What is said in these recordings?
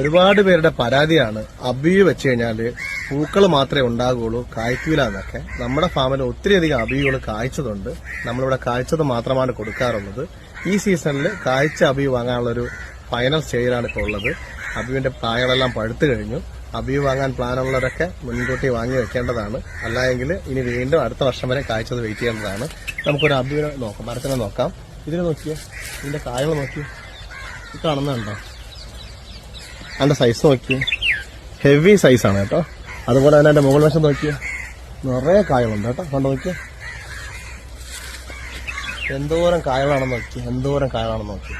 ഒരുപാട് പേരുടെ പരാതിയാണ് അബിയു വെച്ച് കഴിഞ്ഞാൽ പൂക്കൾ മാത്രമേ ഉണ്ടാകുള്ളൂ കായ്ക്കൂല എന്നൊക്കെ. നമ്മുടെ ഫാമിൽ ഒത്തിരി ഒത്തിരിയധികം അബിയുകൾ കായ്ച്ചതുണ്ട്. നമ്മളിവിടെ കായ്ച്ചത് മാത്രമാണ് കൊടുക്കാറുള്ളത്. ഈ സീസണിൽ കായ്ച്ച അബിയു വാങ്ങാനുള്ള ഒരു ഫൈനൽ സ്റ്റേജിലാണ് ഇപ്പോൾ ഉള്ളത്. അബിയുവിന്റെ പ്രായങ്ങളെല്ലാം പഴുത്തു കഴിഞ്ഞു. അബിയു വാങ്ങാൻ പ്ലാനുള്ളവരൊക്കെ മുൻകൂട്ടി വാങ്ങി വെക്കേണ്ടതാണ്. അല്ലായെങ്കിൽ ഇനി വീണ്ടും അടുത്ത വർഷം വരെ കായ്ച്ചത് വെയിറ്റ് ചെയ്യേണ്ടതാണ്. നമുക്കൊരു അബിയുനെ നോക്കാം മരത്തിനെ നോക്കാം. ഇതിനെ നോക്കിയേ ഇതിന്റെ കായകൾ നോക്കിയേ. കാണുന്നുണ്ടോ അതിന്റെ സൈസ് നോക്കി ഹെവി സൈസാണ് കേട്ടോ. അതുപോലെ തന്നെ അതിന്റെ മുകൾ വശം നോക്കി നിറയെ കായകളുണ്ട് കേട്ടോ. കണ്ടു നോക്കി എന്തോരം കായകളാണെന്ന് നോക്കി എന്തോരം കായകളാണെന്ന് നോക്കി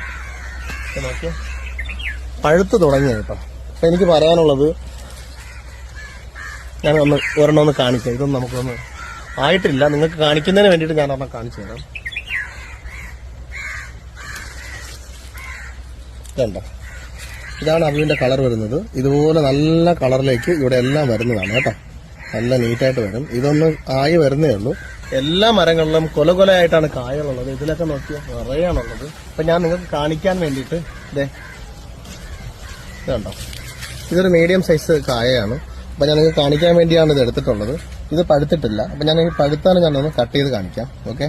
ഇത് നോക്കി പഴുത്ത് തുടങ്ങി കേട്ടോ. അപ്പം എനിക്ക് പറയാനുള്ളത് ഞാൻ ഒന്ന് ഒരെണ്ണം ഒന്ന് കാണിക്കാം. ഇതൊന്നും നമുക്കൊന്ന് ആയിട്ടില്ല. നിങ്ങൾക്ക് കാണിക്കുന്നതിന് വേണ്ടിയിട്ട് ഞാൻ ഒരെണ്ണം കാണിച്ചു തരാം. ഇതുണ്ടോ ഇതാണ് അബിയുടെ കളർ വരുന്നത്. ഇതുപോലെ നല്ല കളറിലേക്ക് ഇവിടെ എല്ലാം വരുന്നതാണ് കേട്ടോ. നല്ല നീറ്റായിട്ട് വരും. ഇതൊന്നും ആയി വരുന്നേ ഉള്ളൂ. എല്ലാ മരങ്ങളിലും കൊല കൊലയായിട്ടാണ് കായകളുള്ളത് ഇതിലൊക്കെ നോക്കിയാൽ നിറയാണുള്ളത്. അപ്പൊ ഞാൻ നിങ്ങൾക്ക് കാണിക്കാൻ വേണ്ടിയിട്ട് ഇതേ ഇതുണ്ടോ? ഇതൊരു മീഡിയം സൈസ് കായയാണ്. അപ്പൊ ഞാൻ നിങ്ങൾക്ക് കാണിക്കാൻ വേണ്ടിയാണ് ഇത് എടുത്തിട്ടുള്ളത്. ഇത് പഴുത്തിട്ടില്ല. അപ്പൊ ഞാൻ പഴുത്താണ് ഞാനൊന്ന് കട്ട് ചെയ്ത് കാണിക്കാം. ഓക്കെ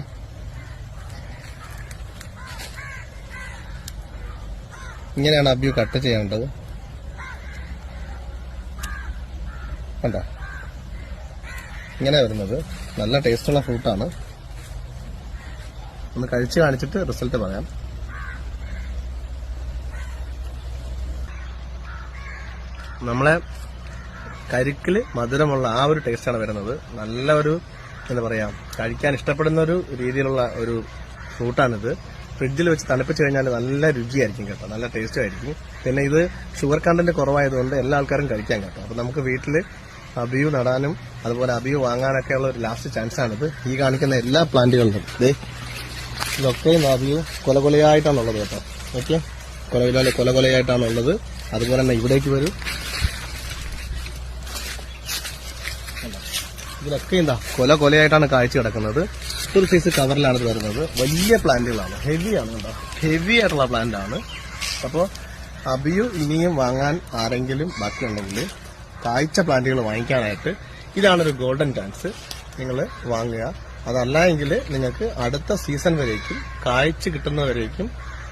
ഇങ്ങനെയാണ് അബ്യു കട്ട് ചെയ്യേണ്ടത്. കണ്ടോ? ഇങ്ങനെ വരുന്നത്. നല്ല ടേസ്റ്റുള്ള ഫ്രൂട്ടാണ്. ഒന്ന് കഴിച്ച് കാണിച്ചിട്ട് റിസൾട്ട് പറയാം. നമ്മളെ കരിക്കിൽ മധുരമുള്ള ആ ഒരു ടേസ്റ്റാണ് വരുന്നത്. നല്ല ഒരു എന്താ പറയാ കഴിക്കാൻ ഇഷ്ടപ്പെടുന്ന ഒരു രീതിയിലുള്ള ഒരു ഫ്രൂട്ടാണിത്. ഫ്രിഡ്ജിൽ വെച്ച് തണുപ്പിച്ച് കഴിഞ്ഞാൽ നല്ല രുചിയായിരിക്കും കേട്ടോ. നല്ല ടേസ്റ്റും ആയിരിക്കും. പിന്നെ ഇത് ഷുഗർ കണ്ടന്റ് കുറവായതുകൊണ്ട് എല്ലാ ആൾക്കാരും കഴിക്കാൻ കേട്ടോ. അപ്പൊ നമുക്ക് വീട്ടിൽ അബിയു നടാനും അതുപോലെ അബിയു വാങ്ങാനൊക്കെ ഉള്ള ഒരു ലാസ്റ്റ് ചാൻസ് ആണിത്. ഈ കാണിക്കുന്ന എല്ലാ പ്ലാന്റുകളിലും. ദേ ഇതൊക്കെ അബിയു കൊല കൊലയായിട്ടാണുള്ളത് കേട്ടോ. ഓക്കെ? കൊല കൊല കൊലയായിട്ടാണുള്ളത് അതുപോലെ തന്നെ ഇവിടേക്ക് വരും. ഇതിലൊക്കെ എന്താ? കൊല കൊലയായിട്ടാണ് കാഴ്ച കിടക്കുന്നത്. ഒരു സൈസ് കവറിലാണ് ഇത് വരുന്നത്. വലിയ പ്ലാന്റുകളാണ്. ഹെവിയാണ് കേട്ടോ. ഹെവി ആയിട്ടുള്ള പ്ലാന്റ് ആണ് അപ്പോൾ അബിയു ഇനിയും വാങ്ങാൻ ആരെങ്കിലും ബാക്കിയുണ്ടെങ്കിൽ കായ്ച്ച പ്ലാന്റുകൾ വാങ്ങിക്കാനായിട്ട് ഇതാണൊരു ഗോൾഡൻ ചാൻസ് നിങ്ങൾ വാങ്ങുക. അതല്ല എങ്കിൽ നിങ്ങൾക്ക് അടുത്ത സീസൺ വരേക്കും കായ്ച്ച് കിട്ടുന്നവരേക്കും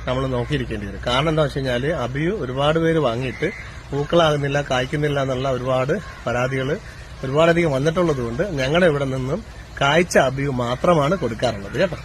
നമ്മൾ നോക്കിയിരിക്കേണ്ടി വരും. കാരണം എന്താ വെച്ച് കഴിഞ്ഞാൽ അബിയു ഒരുപാട് പേര് വാങ്ങിയിട്ട് പൂക്കളാകുന്നില്ല കായ്ക്കുന്നില്ല എന്നുള്ള ഒരുപാട് പരാതികൾ ഒരുപാടധികം വന്നിട്ടുള്ളത് കൊണ്ട് ഞങ്ങളുടെ ഇവിടെ നിന്നും കായ്ച്ച അബിയു മാത്രമാണ് കൊടുക്കാറുള്ളത് കേട്ടോ.